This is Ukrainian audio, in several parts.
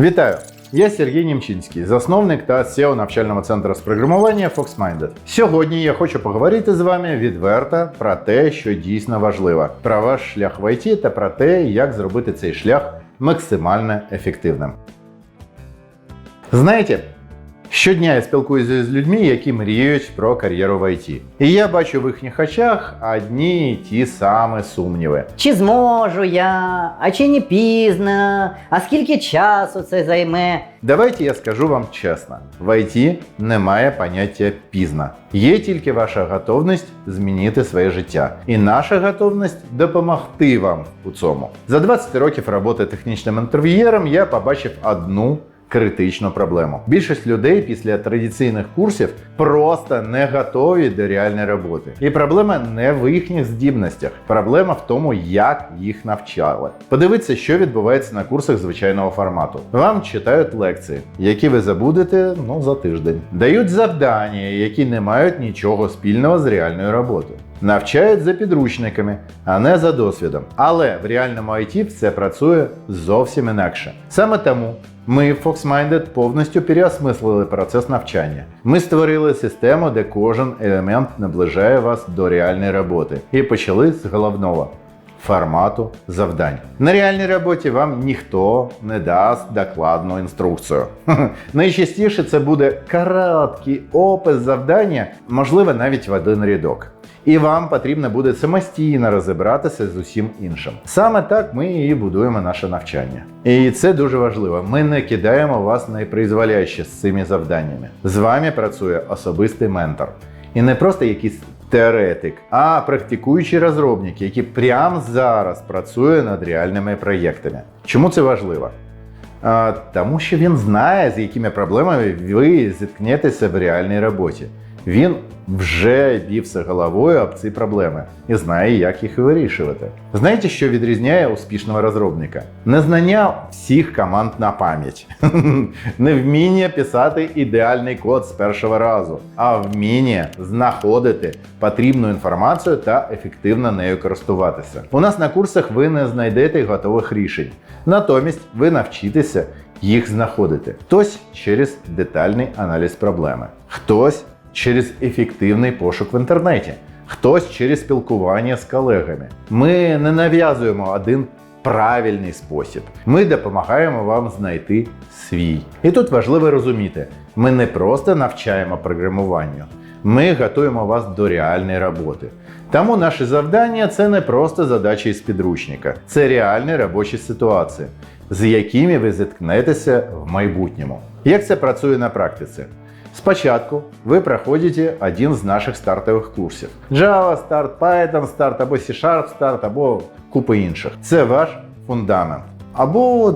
Вітаю! Я Сергій Німчинський, засновник та SEO навчального центру з програмування FoxMinded. Сьогодні я хочу поговорити з вами відверто про те, що дійсно важливо, про ваш шлях в IT та про те, як зробити цей шлях максимально ефективним. Знаєте, щодня я спілкуюся з людьми, які мріють про кар'єру в IT. І я бачу в їхніх очах одні й ті самі сумніви. Чи зможу я, а чи не пізно, а скільки часу це займе? Давайте я скажу вам чесно: в IT немає поняття пізно. Є тільки ваша готовність змінити своє життя, і наша готовність допомогти вам у цьому. За 20 років роботи технічним інтерв'єром я побачив одну. Критичну проблему. Більшість людей після традиційних курсів просто не готові до реальної роботи. І проблема не в їхніх здібностях. Проблема в тому, як їх навчали. Подивіться, що відбувається на курсах звичайного формату. Вам читають лекції, які ви забудете ну, за тиждень. Дають завдання, які не мають нічого спільного з реальною роботою. Навчають за підручниками, а не за досвідом. Але в реальному IT все працює зовсім інакше. Саме тому ми в FoxMinded повністю переосмислили процес навчання. Ми створили систему, де кожен елемент наближає вас до реальної роботи. І почали з головного. Формату завдань. На реальній роботі вам ніхто не дасть докладну інструкцію. Найчастіше це буде короткий опис завдання, можливо, навіть в один рядок. І вам потрібно буде самостійно розібратися з усім іншим. Саме так ми і будуємо наше навчання. І це дуже важливо. Ми не кидаємо вас найпризволяще з цими завданнями. З вами працює особистий ментор. І не просто якийсь теоретик, а практикуючий розробник, який прямо зараз працює над реальними проєктами. Чому це важливо? Тому що він знає, з якими проблемами ви зіткнетеся в реальній роботі. Він вже бівся головою об ці проблеми і знає, як їх вирішувати. Знаєте, що відрізняє успішного розробника? Незнання всіх команд на пам'ять, невміння писати ідеальний код з першого разу, а вміння знаходити потрібну інформацію та ефективно нею користуватися. У нас на курсах ви не знайдете готових рішень. Натомість ви навчитеся їх знаходити. Хтось через детальний аналіз проблеми, хтось через ефективний пошук в інтернеті, хтось через спілкування з колегами. Ми не нав'язуємо один правильний спосіб. Ми допомагаємо вам знайти свій. І тут важливо розуміти, ми не просто навчаємо програмуванню, ми готуємо вас до реальної роботи. Тому наше завдання це не просто задачі із підручника, це реальні робочі ситуації, з якими ви зіткнетеся в майбутньому. Як це працює на практиці? Спочатку ви проходите один з наших стартових курсів: Java, Start, Python, Start або C-Sharp, Start, або купа інших. Це ваш фундамент. Або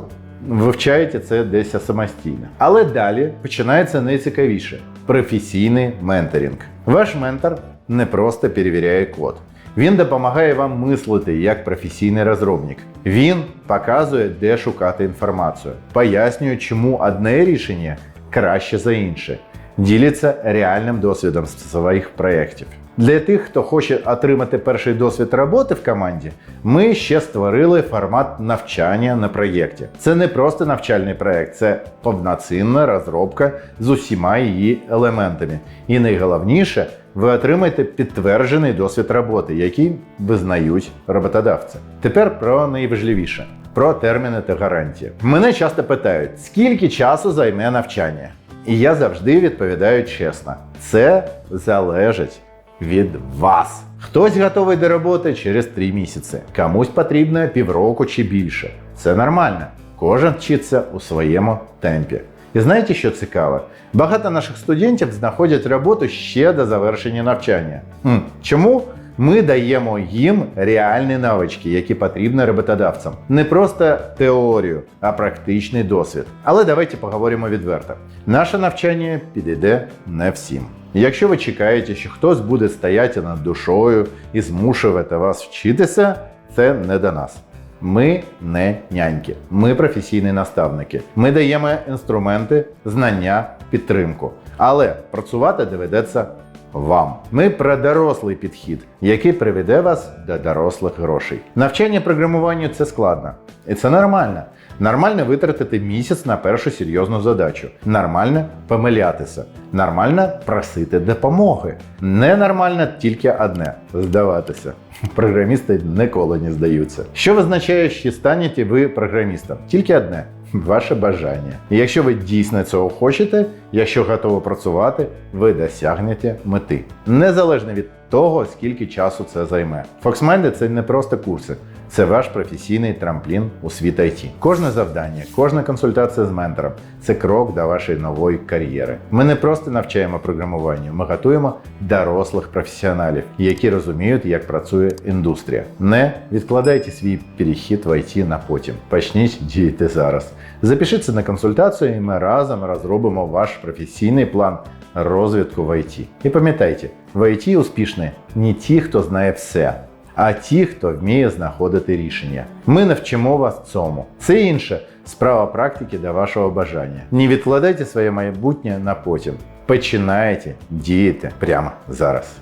вивчаєте це десь самостійно. Але далі починається найцікавіше професійний менторинг. Ваш ментор не просто перевіряє код. Він допомагає вам мислити як професійний розробник. Він показує, де шукати інформацію, пояснює, чому одне рішення краще за інше діляться реальним досвідом своїх проєктів. Для тих, хто хоче отримати перший досвід роботи в команді, ми ще створили формат навчання на проєкті. Це не просто навчальний проєкт, це повноцінна розробка з усіма її елементами. І найголовніше, ви отримаєте підтверджений досвід роботи, який визнають роботодавці. Тепер про найважливіше про терміни та гарантії. Мене часто питають, скільки часу займе навчання. І я завжди відповідаю чесно: це залежить від вас. Хтось готовий до роботи через 3 місяці, комусь потрібно півроку чи більше. Це нормально. Кожен вчиться у своєму темпі. І знаєте, що цікаво? Багато наших студентів знаходять роботу ще до завершення навчання. Чому? Ми даємо їм реальні навички, які потрібні роботодавцям. Не просто теорію, а практичний досвід. Але давайте поговоримо відверто. Наше навчання підійде не всім. Якщо ви чекаєте, що хтось буде стояти над душою і змушувати вас вчитися, це не до нас. Ми не няньки, ми професійні наставники. Ми даємо інструменти, знання, підтримку. Але працювати доведеться вам. Ми про дорослий підхід, який приведе вас до дорослих грошей. Навчання програмуванню це складно, і це нормально. Нормально витратити місяць на першу серйозну задачу. Нормально помилятися. Нормально просити допомоги. Ненормально тільки одне здаватися. Програмісти ніколи не здаються. Що визначає, чи станете ви програмістом? Тільки одне. Ваше бажання. І якщо ви дійсно цього хочете, якщо готові працювати, ви досягнете мети. Незалежно від того, скільки часу це займе. Foxmind – це не просто курси, це ваш професійний трамплін у світ IT. Кожне завдання, кожна консультація з ментором це крок до вашої нової кар'єри. Ми не просто навчаємо програмуванню, ми готуємо дорослих професіоналів, які розуміють, як працює індустрія. Не відкладайте свій перехід в IT на потім. Почніть діяти зараз. Запишіться на консультацію, і ми разом розробимо ваш професійний план розвитку в IT. І пам'ятайте, в IT успішні не ті, хто знає все, а ті, хто вміє знаходити рішення. Ми навчимо вас цьому. Це інше справа практики до вашого бажання. Не відкладайте своє майбутнє на потім. Починайте діяти прямо зараз.